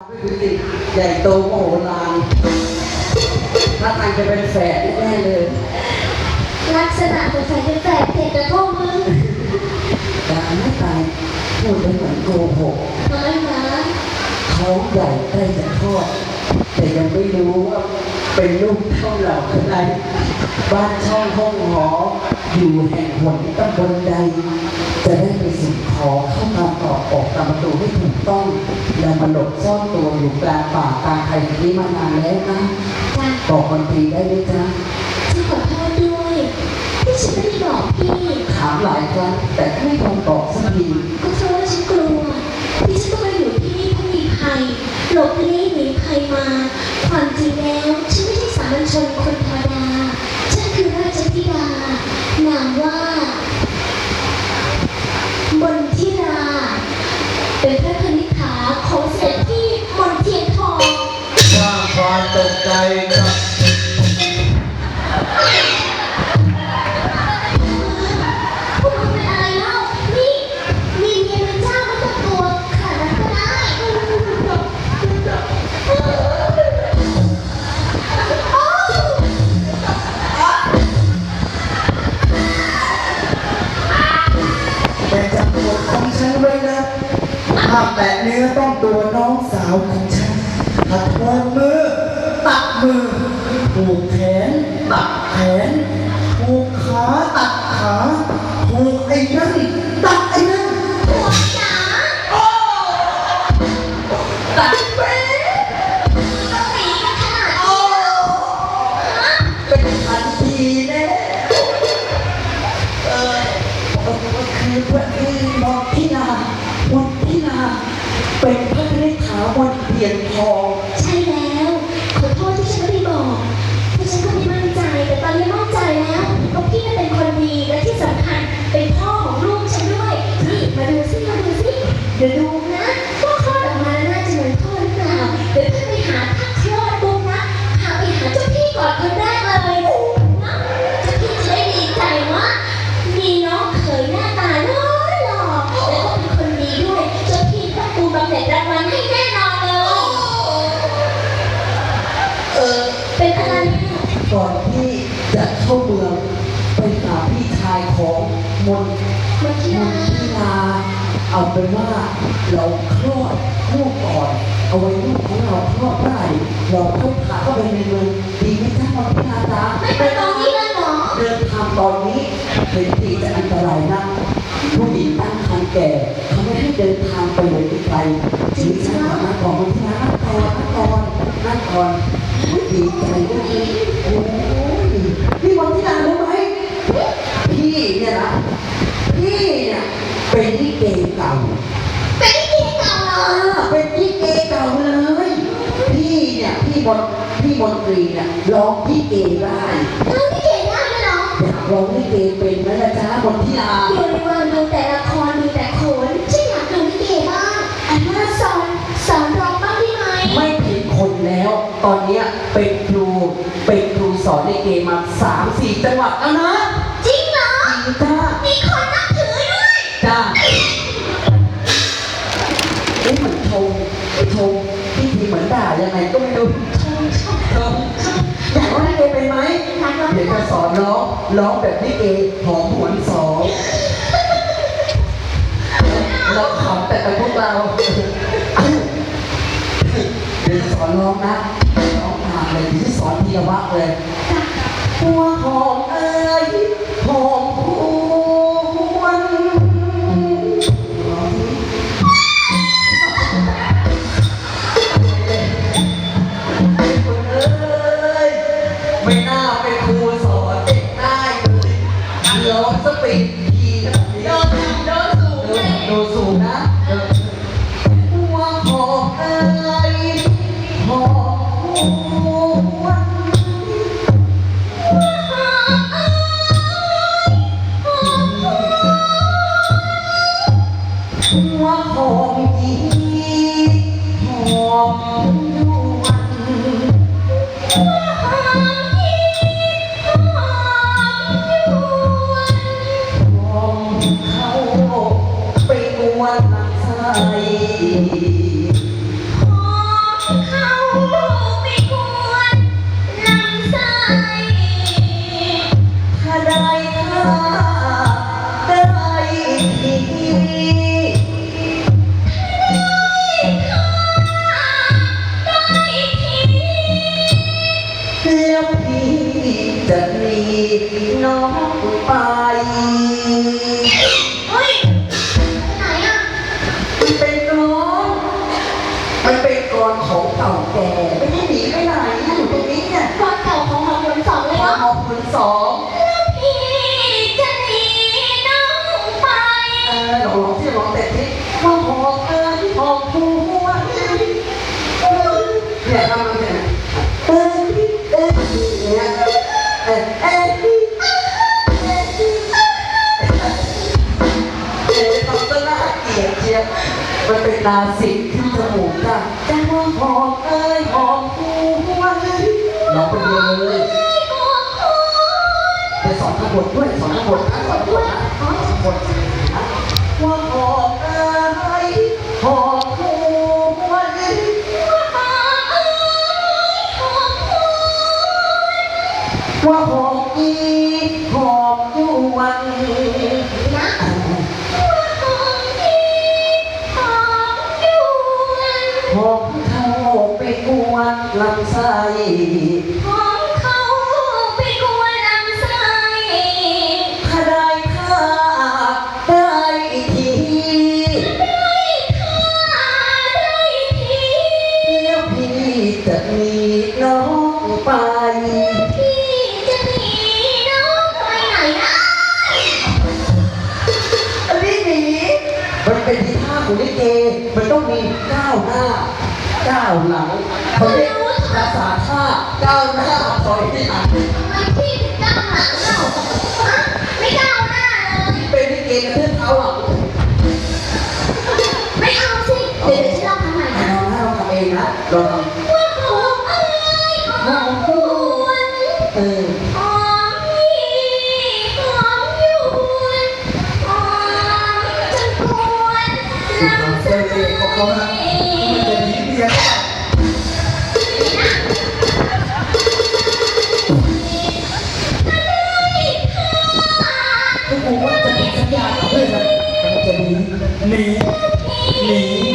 ดูสิใหญ่โตโมโหลานถ้าทางจะเป็นแฝดแน่ๆเลย ลักษณะสงสัยเป็นแฝดเด็กกับพ่อมึงแต่ไม่ตายพูดเป็นเหมือนโกหกน้อยนะท้องใหญ่ใกล้จะคลอดแต่ยังไม่รู้ว่า เป็นลูกเท่าเหล่าใดบ้านช่องห้องหอ อยู่แห่งหนตำบลใด จะได้ไปสู่ขอเข้ามาตอบออกตามประตูให้ถูกต้อง แล้วมาหลบซ่อนตัวอยู่กลางป่ากลางไทยนี้มานานแล้วนะจ้ะบอกคนทีได้ไหมจ๊ะฉันขอโทษด้วยที่ฉันไม่ได้บอกพี่ถามหลายครั้งแต่ไม่ยอมบอกสักทีก็เพราะว่าฉันกลัวที่ฉันต้องมาอยู่ที่นี่เพราะมีภัยหลบลี้หนีภัยมา ความจริงแล้ว ฉันไม่ใช่สามัญชนคนธรรมดาฉันคือราชธิดานามว่า มนทิรา เป็นพระคณิษฐาของเสด็จพี่มนเทียนทองสร้างความตกใจ น้องสาวของฉันหัดวางมือตัดมือผูกแขนตัดแขนผูกขาตัดขาผูกไอ้นั่นตัดไอ้นั่นหัวจ๋าตัดเป๊ต้อาวันเพียนทองใช่แล้ว ขอโทษที่ฉันไม่ได้บอกเพราะฉันก็ไม่มั่นใจ แต่ตอนนี้มั่นใจแล้วเพราะพี่เป็นคนดีและที่สำคัญเป็นพ่อของลูกฉันด้วยนี่มาดูซิมาดูซิเดี๋ยวดูนะ จะเข้าเมืองไปหาพี่ชายของมนมนที่นาเอาเป็นว่าเราคลอดลูกก่อน เอาไว้ลูกของเราคลอดได้เราค่อยพาเข้าไปในเมืองดีไหมจ๊ะมนที่นาจ๊ะไม่ไปตรงนี้เลยเหรอเดินทางตอนนี้เป็นทีจะอันตรายนะผู้หญิงตั้งครรภ์แก่เขาไม่ให้เดินทางไปไหนไกลจริงจังนะก่อนมนที่นานั่งก่อนนั่งก่อนนั่งก่อนอุ๊ยดีใจด้วยโอ้ยพี่มนที่นารู้ไหม พี่เนี่ยนะ พี่เนี่ยเป็นลิเกเก่า เป็นที่เก่าเหรอ อ่าเป็นลิเกเก่าเลย พี่เนี่ยพี่ มนพี่มนตรีเนี่ยร้องลิเกได้แล้วพี่เก่งได้ไหมเหรออยากร้องลิเกเป็นไหมล่ะจ๊ะมนทิลาอยู่ในวันดูแต่ละครดูแต่โขนฉันอยากดูลิเกบ้างอันว่าสอนสอนร้องบ้างได้ไหมไม่ผิดคนแล้ว ตอนเนี้ยเป็นครูเป็นครูสอนลิเกมาสามสี่จังหวัดแล้วนะจริงเหรอ จริงจ้ามีคนนับถือด้วยจ้าเอ๊ะเหมือนชมชมพี่ทีเหมือนด่ายังไงก็ไม่รู้ อยากร้องลิเกเป็นไหมเดี๋ยวจะสอนร้องร้องแบบลิเกหอมหวนสองเราขำแต่กับพวกเราเดี๋ยวสอนร้องนะร้องตามเลยเดี๋ยวจะสอนทีละวักเลยหัวหอมเอ้ยหอมห ไปอวนหลังใจ มันเป็นกลอนมันเป็นกลอนของเก่าแก่ไม่ได้หนีไปไหนอยู่ตรงนี้เนี่ยตอนเก่าของหอมคนสองเลยพอเนาะหอบคุณสองพี่จะหนีน้องไป เออลองที่ลองเต็มที่ว่าหอบเอ้ยหอบหัวเนี่ย ชียวมันเป็นนาสิกที่จมูกจ้ะแต่ว่าหอบเอ้ยหอบหัวน้องไปเรียนเลยไปสอนขบวนด้วยสอนขบวนนะสอนขบวนนะสอนขบวนนะว่าหอบเอ้ยหอบหัวว่าหอบอีหอบยวน กวนลำไส้ถ้าได้ค่าได้ทีแล้วพี่จะมีน้องไปอันนี้หนีมันเป็นที่ท่าของลิเกมันต้องมีก้าวหน้า ก้าวหลังเขาเรียกภาษาท่าก้าวหน้าถอยหลังเป็นลิเกกระเทือนเท้าหลังไม่เอาสิเดี๋ยวฉันลองทำใหม่อะนะเราทำเองนะเราทว่าหอมเอ้ยหอมหวนำเออหอมนี่หอมยวนหอมจนกวนลำไส้เด็กของเขาากั